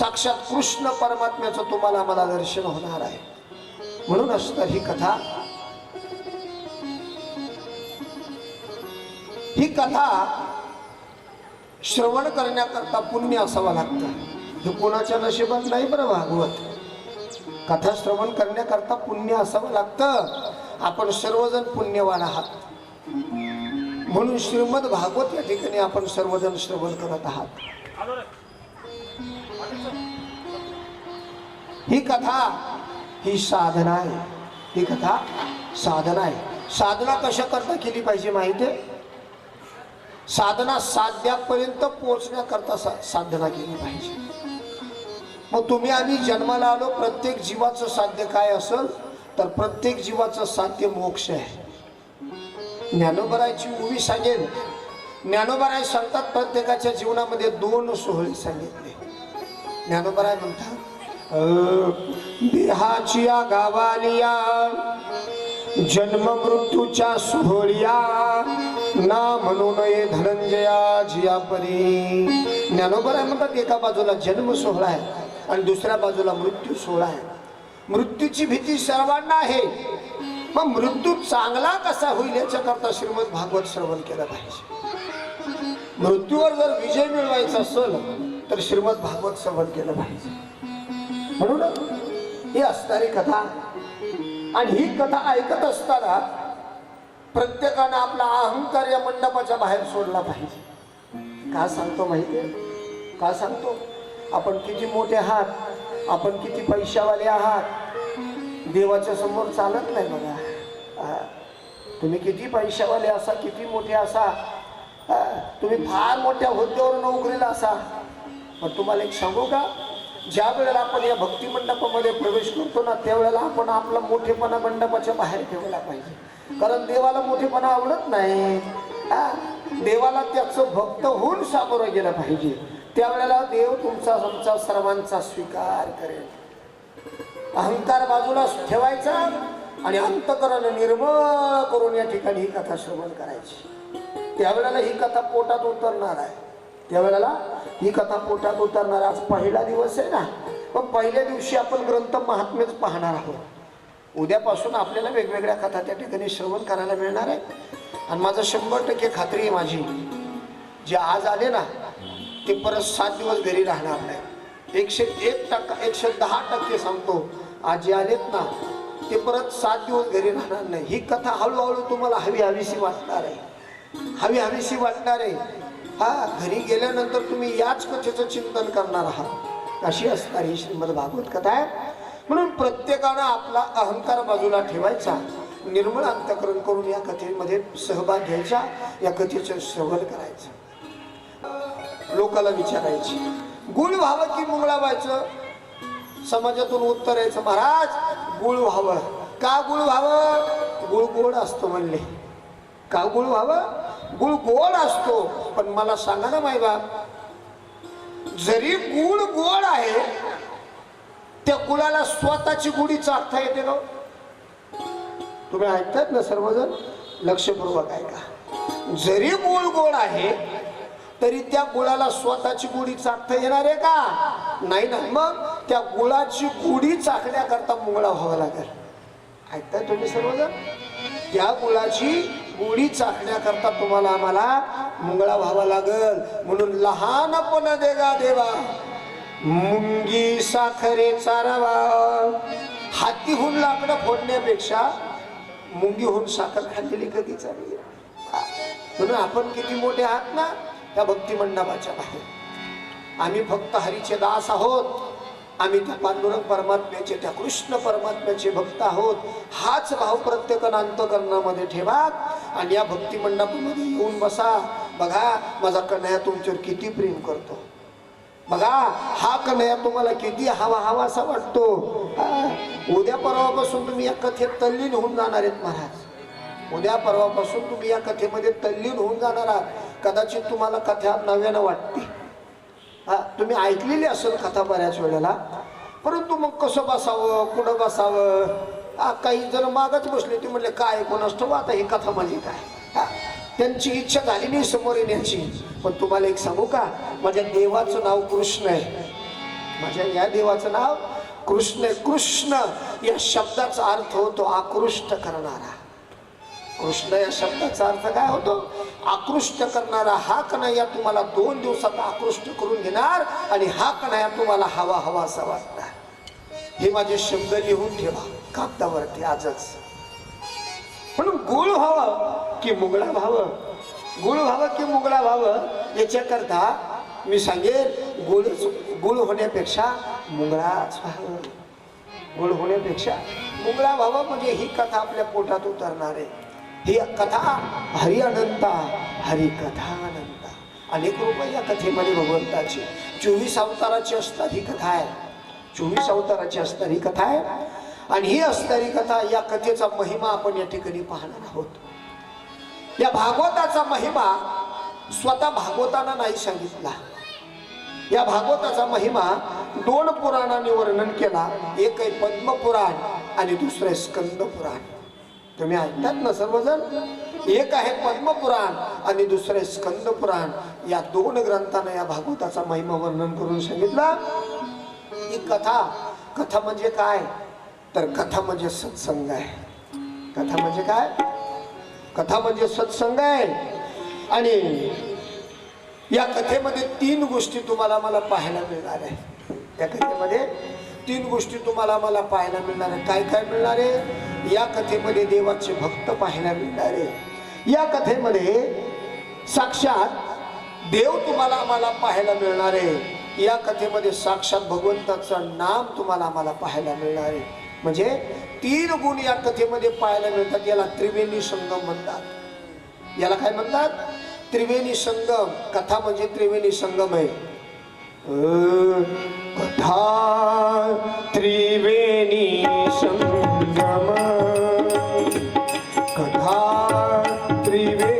साक्षात कृष्ण परमात्म्याचं तुम्हाला मला दर्शन होणार आहे. म्हणूनच तर ही कथा ही कथा श्रवण करण्याकरता पुण्य असावं लागतं. हे कोणाच्या नशिबात नाही बरं भागवत. कथा श्रवण करण्याकरता पुण्य असावं लागतं. आपण सर्वजण पुण्यवान आहात. म्हणून श्रीमद भागवत या ठिकाणी आपण सर्वजण श्रवण करत आहात. ही कथा ही साधना आहे. ही कथा साधना आहे. साधना कशा करता केली पाहिजे माहिती आहे? साधना साध्यापर्यंत पोहोचण्याकरता सा- साधना केली पाहिजे. मग तुम्ही आम्ही जन्माला आलो प्रत्येक जीवाचं साध्य काय असेल? तर प्रत्येक जीवाचं साध्य मोक्ष आहे. ज्ञानोबरायची उभी सांगेल. ज्ञानोबराय सांगतात प्रत्येकाच्या जीवनामध्ये दोन सोहळे सांगितले. ज्ञानोबराय म्हणतात अ, गावालिया जन्म मृत्यूच्या सुभोळिया ना म्हणून ये धनंजया जिया परी ज्ञानोबराय म्हणतात एका बाजूला जन्म सोहळा आहे आणि दुसऱ्या बाजूला मृत्यू सोहळा आहे. मृत्यूची भीती सर्वांना आहे. मग मृत्यू चांगला कसा होईल याच्याकरता श्रीमद भागवत श्रवण केलं पाहिजे. मृत्यूवर जर विजय मिळवायचा असेल तर श्रीमद भागवत श्रवण केलं पाहिजे. म्हणून ही असणारी कथा आणि ही कथा ऐकत असताना प्रत्येकानं आपला अहंकार या मंडपाच्या बाहेर सोडला पाहिजे. का सांगतो माहितीये का सांगतो? आपण किती मोठे आहात आपण किती पैशावाले आहात देवाच्या समोर चालत नाही बघा. तुम्ही किती पैशावाले असा किती मोठे असा तुम्ही फार मोठ्या हुद्द्यावर नोकरीला असा. पण तुम्हाला एक सांगू का? ज्या वेळेला आपण या भक्ती मंडपामध्ये प्रवेश करतो ना त्यावेळेला आपण आपला मोठेपणा मंडपाच्या बाहेर ठेवला पाहिजे. कारण देवाला मोठेपणा आवडत नाही. हा. देवाला त्याचं भक्त होऊन सामोरं गेलं पाहिजे. त्यावेळेला देव तुमचा तुमचा सर्वांचा स्वीकार करेल. अहंकार बाजूला ठेवायचा आणि अंतकरण निर्मळ करून या ठिकाणी ही कथा श्रवण करायची. त्यावेळेला ही कथा पोटात उतरणार आहे. त्यावेळेला ही कथा पोटात उतरणार आज पहिला दिवस आहे ना. मग पहिल्या दिवशी आपण ग्रंथ महात्म्यच पाहणार आहोत. उद्यापासून आपल्याला वेगवेगळ्या कथा त्या ठिकाणी श्रवण करायला मिळणार आहे. आणि माझं शंभर टक्के खात्री आहे माझी जे आज आले ना ते परत सात दिवस घरी राहणार नाही. एकशे एक टक्का एकशे दहा टक्के सांगतो आज जे आलेत ना ते परत सात दिवस घरी राहणार नाही. ही कथा हळूहळू तुम्हाला हवी हवीशी वाटणार आहे. हवी हवीशी वाटणार आहे. हा घरी गेल्यानंतर तुम्ही याच कथेचं चिंतन करणार आहात. अशी असणार ही श्रीमद भागवत कथा आहे. म्हणून प्रत्येकानं आपला अहंकार बाजूला ठेवायचा. निर्मळ अंतकरण करून या कथेमध्ये सहभाग घ्यायचा या कथेचं श्रवण करायचं. लोकाला विचारायची गुळ व्हावं की मुंगळा व्हायचं? समाजातून उत्तर यायचं महाराज गुळ व्हावं. का गुळ व्हावं? गुळ गोड असतो म्हणले. का गुळ व्हावं? गुळ गोड असतो पण मला सांगा ना माई बाप जरी गुळ गोड आहे त्या गुळाला स्वतःची गुढी चाकता येते का तुम्ही ऐकतात ना सर्वजण? लक्षपूर्वक ऐका. जरी गुळ गोड आहे तरी त्या गुळाला स्वतःची गुढी चाकता येणार आहे का? नाही ना मग त्या गुळाची गुढी चाकण्याकरता मुंगळा व्हावा लागेल. ऐकताय तुम्ही सर्वजण? त्या गुळाची उडी चाकण्याकरता तुम्हाला आम्हाला मुंगळा व्हावा लागल. म्हणून लहानपण देगा देवा मुंगी साखरे चारावा. हातीहून लाकडं फोडण्यापेक्षा मुंगीहून साखर खाल्लेली कधी चालली? म्हणून आपण किती मोठे आहात ना त्या भक्ती मंडपाच्या बाहेर. आम्ही फक्त हरीचे दास आहोत. आम्ही त्या पांडुरंग परमात्म्याचे त्या कृष्ण परमात्म्याचे भक्त आहोत. हाच भाव प्रत्येकानं अंतकरणामध्ये ठेवा. आणि या भक्ती मंडपामध्ये येऊन बसा. बघा माझा कन्हया तुमच्यावर किती प्रेम करतो. बघा हा कन्हया तुम्हाला किती हवा हवा असा वाटतो. हा. उद्या परवापासून तुम्ही या कथेत तल्लीन होऊन जाणार आहेत महाराज. उद्या परवापासून तुम्ही या कथेमध्ये तल्लीन होऊन जाणार आहात. कदाचित तुम्हाला कथा नव्यानं वाटते. हा तुम्ही ऐकलेली असेल कथा बऱ्याच वेळेला. परंतु मग कसं बसावं कुठं बसावं? काही जण मागच बसले ते म्हणले काय कोणास ठेवा हो, आता ही कथा माझी काय? हा त्यांची इच्छा झाली नाही समोर येण्याची. पण तुम्हाला एक सांगू का? माझ्या देवाचं नाव कृष्ण आहे. माझ्या या देवाचं नाव कृष्ण कृष्ण या शब्दाचा अर्थ होतो आकृष्ट करणारा. कृष्ण या शब्दाचा अर्थ काय होतो? आकृष्ट करणारा हा कन्हैया तुम्हाला दोन दिवसात आकृष्ट करून घेणार आणि हा कन्हैया तुम्हाला हवा हवा असा वाटणार. हे माझे शब्द लिहून ठेवा. कागदावरती आजच. म्हणून गुळ व्हावं की मुगळा व्हावं? गुळ व्हावं की मुगळा व्हावं? याच्याकरता मी सांगेन गुळ गुळ होण्यापेक्षा मुगळाच व्हावं. गुळ होण्यापेक्षा मुगळा व्हावं म्हणजे ही कथा आपल्या पोटात उतरणार आहे. ही कथा हरि अनंता हरि कथा अनंता अनेक रूप या कथेमध्ये भगवंताची. चोवीस अवताराची असतात ही कथा आहे. चोवीस अवताराची असणारी कथा आहे. आणि ही असणारी कथा या कथेचा महिमा आपण या ठिकाणी पाहणार आहोत. या भागवताचा महिमा स्वतः भागवताना नाही सांगितला. या भागवताचा महिमा दोन पुराणांनी वर्णन केला. एक आहे पद्मपुराण आणि दुसरं आहे स्कंद पुराण तुम्ही ऐकतात ना सर्वजण? एक आहे पद्मपुराण आणि दुसरं आहे स्कंद पुराण या दोन ग्रंथानं या भागवताचा महिमा वर्णन करून सांगितला. कथा. कथा म्हणजे काय? तर कथा म्हणजे सत्संग आहे. कथा म्हणजे काय? कथा म्हणजे सत्संग आहे. आणि या कथेमध्ये तीन गोष्टी तुम्हाला मला पाहायला मिळणार आहे. या कथेमध्ये तीन गोष्टी तुम्हाला मला पाहायला मिळणार आहे. काय काय मिळणार आहे? या कथेमध्ये देवाचे भक्त पाहायला मिळणार आहे. या कथेमध्ये साक्षात देव तुम्हाला आम्हाला पाहायला मिळणार आहे. या कथेमध्ये साक्षात भगवंताचं नाम तुम्हाला आम्हाला पाहायला मिळणार आहे. म्हणजे तीन गुण या कथेमध्ये पाहायला मिळतात याला त्रिवेणी संगम म्हणतात. याला काय म्हणतात? त्रिवेणी संगम. कथा म्हणजे त्रिवेणी संगम आहे. अ, कथा त्रिवेणी संगम. कथा त्रिवेणी